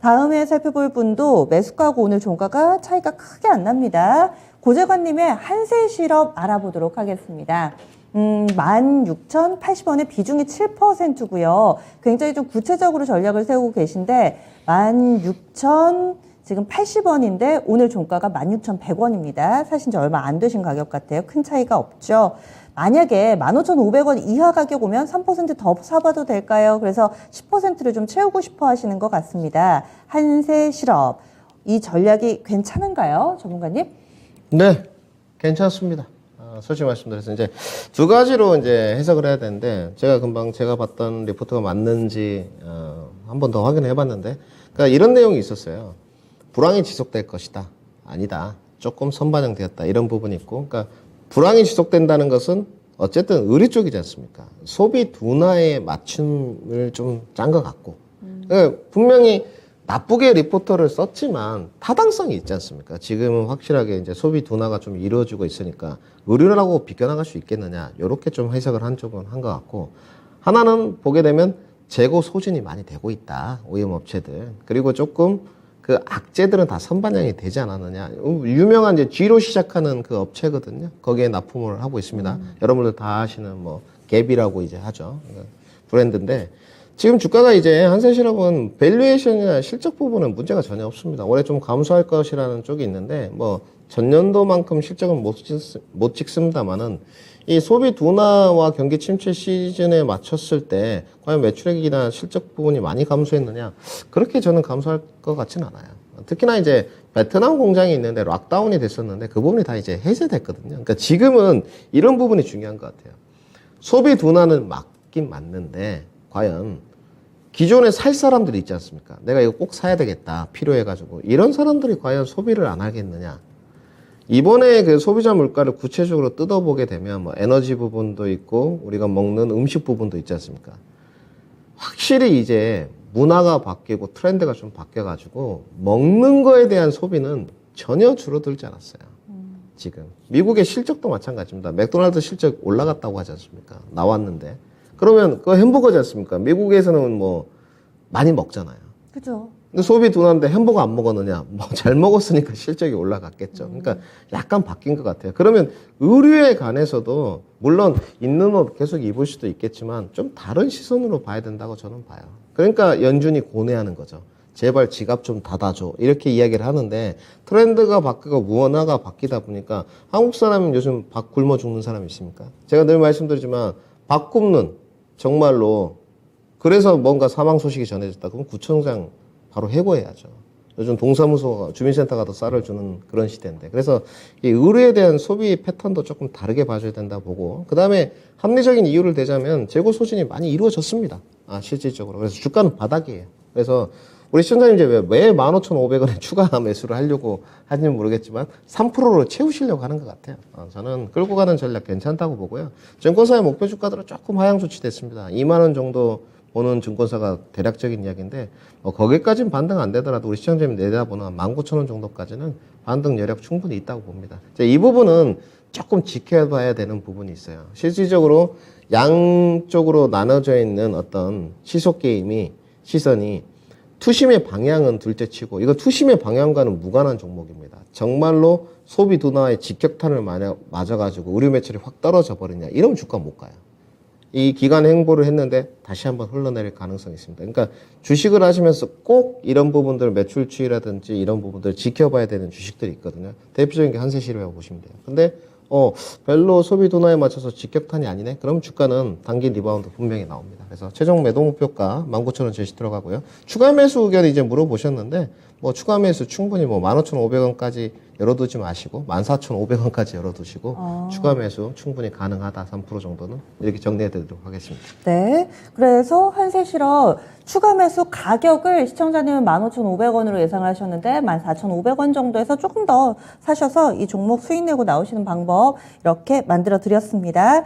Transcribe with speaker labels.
Speaker 1: 다음에 살펴볼 분도 매수가하고 오늘 종가가 차이가 크게 안 납니다. 고재관님의 한세 실업 알아보도록 하겠습니다. 음, 16,080원의 비중이 7%고요. 굉장히 좀 구체적으로 전략을 세우고 계신데 16,000 지금 80원인데 오늘 종가가 16,100원입니다. 사신 지 얼마 안 되신 가격 같아요. 큰 차이가 없죠. 만약에 15,500원 이하 가격 오면 3%더 사봐도 될까요? 그래서 10%를 좀 채우고 싶어 하시는 것 같습니다. 한세 실업. 이 전략이 괜찮은가요? 전문가님?
Speaker 2: 네, 괜찮습니다. 아, 솔직히 말씀드려서 이제 두 가지로 이제 해석을 해야 되는데 제가 금방 제가 봤던 리포트가 맞는지 어, 한 번 더 확인해 봤는데 그러니까 이런 내용이 있었어요. 불황이 지속될 것이다. 아니다. 조금 선반영되었다. 이런 부분이 있고 그러니까 불황이 지속된다는 것은 어쨌든 의리 쪽이지 않습니까? 소비 둔화에 맞춤을 좀 짠 것 같고 그러니까 분명히 나쁘게 리포터를 썼지만 타당성이 있지 않습니까? 지금은 확실하게 이제 소비 둔화가 좀 이루어지고 있으니까 의료라고 비껴나갈 수 있겠느냐 이렇게 좀 해석을 한 쪽은 한 것 같고 하나는 보게 되면 재고 소진이 많이 되고 있다 오염 업체들 그리고 조금 그 악재들은 다 선반영이 되지 않았느냐. 유명한 이제 G로 시작하는 그 업체거든요. 거기에 납품을 하고 있습니다. 여러분들 다 아시는 뭐 갭이라고 이제 하죠. 브랜드인데 지금 주가가 이제 한세실업은 밸류에이션이나 실적 부분은 문제가 전혀 없습니다. 올해 좀 감소할 것이라는 쪽이 있는데 뭐 전년도만큼 실적은 못, 찍, 못 찍습니다만은 이 소비 둔화와 경기 침체 시즌에 맞췄을 때 과연 매출액이나 실적 부분이 많이 감소했느냐 그렇게 저는 감소할 것 같지는 않아요. 특히나 이제 베트남 공장이 있는데 락다운이 됐었는데 그 부분이 다 이제 해제됐거든요. 그러니까 지금은 이런 부분이 중요한 것 같아요. 소비 둔화는 맞긴 맞는데 과연 기존에 살 사람들이 있지 않습니까? 내가 이거 꼭 사야 되겠다. 필요해가지고. 이런 사람들이 과연 소비를 안 하겠느냐? 이번에 그 소비자 물가를 구체적으로 뜯어보게 되면 뭐 에너지 부분도 있고 우리가 먹는 음식 부분도 있지 않습니까? 확실히 이제 문화가 바뀌고 트렌드가 좀 바뀌어가지고 먹는 거에 대한 소비는 전혀 줄어들지 않았어요. 지금. 미국의 실적도 마찬가지입니다. 맥도날드 실적 올라갔다고 하지 않습니까? 나왔는데. 그러면 그 햄버거지 않습니까? 미국에서는 뭐 많이 먹잖아요.
Speaker 1: 그죠.
Speaker 2: 근데 소비 둔화인데 햄버거 안 먹었느냐? 뭐 잘 먹었으니까 실적이 올라갔겠죠. 그러니까 약간 바뀐 것 같아요. 그러면 의류에 관해서도 물론 있는 옷 계속 입을 수도 있겠지만 좀 다른 시선으로 봐야 된다고 저는 봐요. 그러니까 연준이 고뇌하는 거죠. 제발 지갑 좀 닫아줘. 이렇게 이야기를 하는데 트렌드가 바뀌고 무언화가 바뀌다 보니까 한국 사람은 요즘 밥 굶어 죽는 사람이 있습니까? 제가 늘 말씀드리지만 밥 굶는 정말로 그래서 뭔가 사망 소식이 전해졌다. 그럼 구청장 바로 해고해야죠. 요즘 동사무소, 주민센터가 더 쌀을 주는 그런 시대인데. 그래서 이 의료에 대한 소비 패턴도 조금 다르게 봐줘야 된다 보고. 그 다음에 합리적인 이유를 대자면 재고 소진이 많이 이루어졌습니다. 아, 실질적으로. 그래서 주가는 바닥이에요. 그래서 우리 시청자님 이제 왜, 왜 15,500원에 추가 매수를 하려고 하는지 모르겠지만 3%로 채우시려고 하는 것 같아요. 어, 저는 끌고 가는 전략 괜찮다고 보고요. 증권사의 목표 주가들은 조금 하향 조치됐습니다. 2만 원 정도 보는 증권사가 대략적인 이야기인데 뭐 거기까지는 반등 안 되더라도 우리 시청자님 내다보는 19,000원 정도까지는 반등 여력 충분히 있다고 봅니다. 이 부분은 조금 지켜봐야 되는 부분이 있어요. 실질적으로 양쪽으로 나눠져 있는 어떤 시속 게임이 시선이 투심의 방향은 둘째 치고 이거 투심의 방향과는 무관한 종목입니다. 정말로 소비 둔화에 직격탄을 맞아- 맞아가지고 의류 매출이 확 떨어져 버리냐 이러면 주가 못 가요. 이 기간 행보를 했는데 다시 한번 흘러내릴 가능성이 있습니다. 그러니까 주식을 하시면서 꼭 이런 부분들 매출 추이라든지 이런 부분들 지켜봐야 되는 주식들이 있거든요. 대표적인 게 한세실이라고 보시면 돼요. 근데 어 별로 소비 둔화에 맞춰서 직격탄이 아니네. 그럼 주가는 단기 리바운드 분명히 나옵니다. 그래서 최종 매도 목표가 19,000원 제시 들어가고요. 추가 매수 의견 이제 물어보셨는데 뭐 추가 매수 충분히 뭐 15,500원까지 열어두지 마시고 14,500원까지 열어두시고 추가 매수 충분히 가능하다 3% 정도는 이렇게 정리해드리도록 하겠습니다.
Speaker 1: 네. 그래서 한세 실업 추가 매수 가격을 시청자님은 15,500원으로 예상하셨는데 14,500원 정도에서 조금 더 사셔서 이 종목 수익 내고 나오시는 방법 이렇게 만들어 드렸습니다.